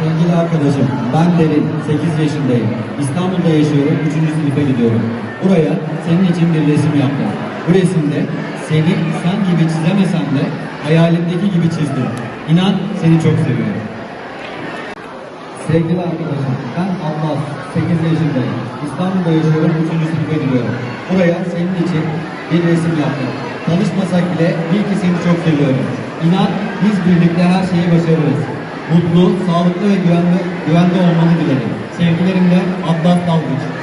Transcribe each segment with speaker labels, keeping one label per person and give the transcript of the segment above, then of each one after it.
Speaker 1: Sevgili arkadaşım, ben Derin, 8 yaşındayım. İstanbul'da yaşıyorum, 3. sınıfa gidiyorum. Buraya senin için bir resim yaptım. Bu resimde seni sen gibi çizemesem de hayalimdeki gibi çizdim. İnan seni çok seviyorum. Sevgili arkadaşım, ben Abbas, 8 yaşındayım. İstanbul'da yaşıyorum, 3. sınıfa gidiyorum. Buraya senin için bir resim yaptım. Tanışmasak bile bil ki seni çok seviyorum. İnan biz birlikte her şeyi başarırız. Mutlu, sağlıklı ve güvenli, güvende olmanı dilerim. Sevgilerimle Abbas Dalgıç.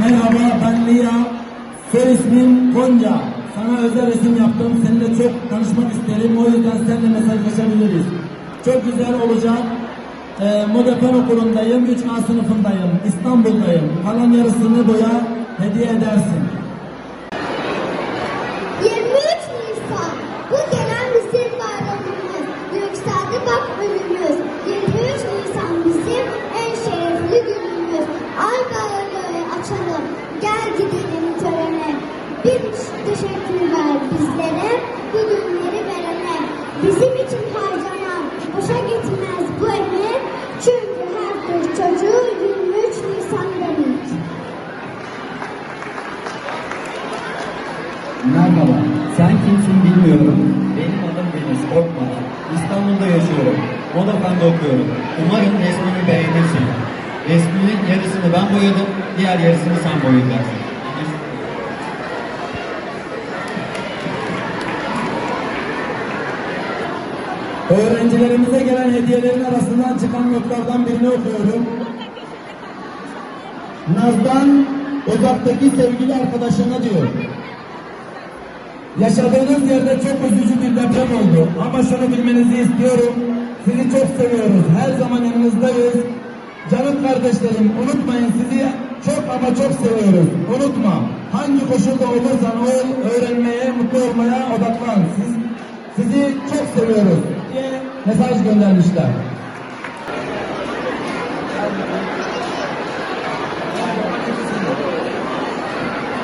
Speaker 2: Merhaba ben Lia. Soy ismim Gonca. Sana özel resim yaptım. Seninle çok tanışmak isterim. O yüzden seninle mesajlaşabiliriz. Çok güzel olacak. Ee, Modefen okulundayım. 3A sınıfındayım. İstanbul'dayım. Kalan yarısını boya hediye edersin.
Speaker 3: Bir teşekkür ver bizlere. Bu günleri verene. Bizim için harcanan boşa gitmez bu emek. Çünkü her Türk çocuğu 23 Nisan demek.
Speaker 1: Merhaba, sen kimsin bilmiyorum. Benim adım Deniz, korkma. İstanbul'da yaşıyorum. Modafen'de okuyorum. Umarım resmini beğenirsin. Resminin yarısını ben boyadım, diğer yarısını sen boyayacaksın.
Speaker 2: Öğrencilerimize gelen hediyelerin arasından çıkan notlardan birini okuyorum. Naz'dan uzaktaki sevgili arkadaşına diyor. Yaşadığınız yerde çok üzücü bir deprem oldu. Ama şunu bilmenizi istiyorum. Sizi çok seviyoruz. Her zaman yanınızdayız. Canım kardeşlerim unutmayın sizi çok ama çok seviyoruz. Unutma. Hangi koşulda olursan ol, öğrenmeye, mutlu olmaya odaklan. Siz, sizi çok seviyoruz diye mesaj göndermişler.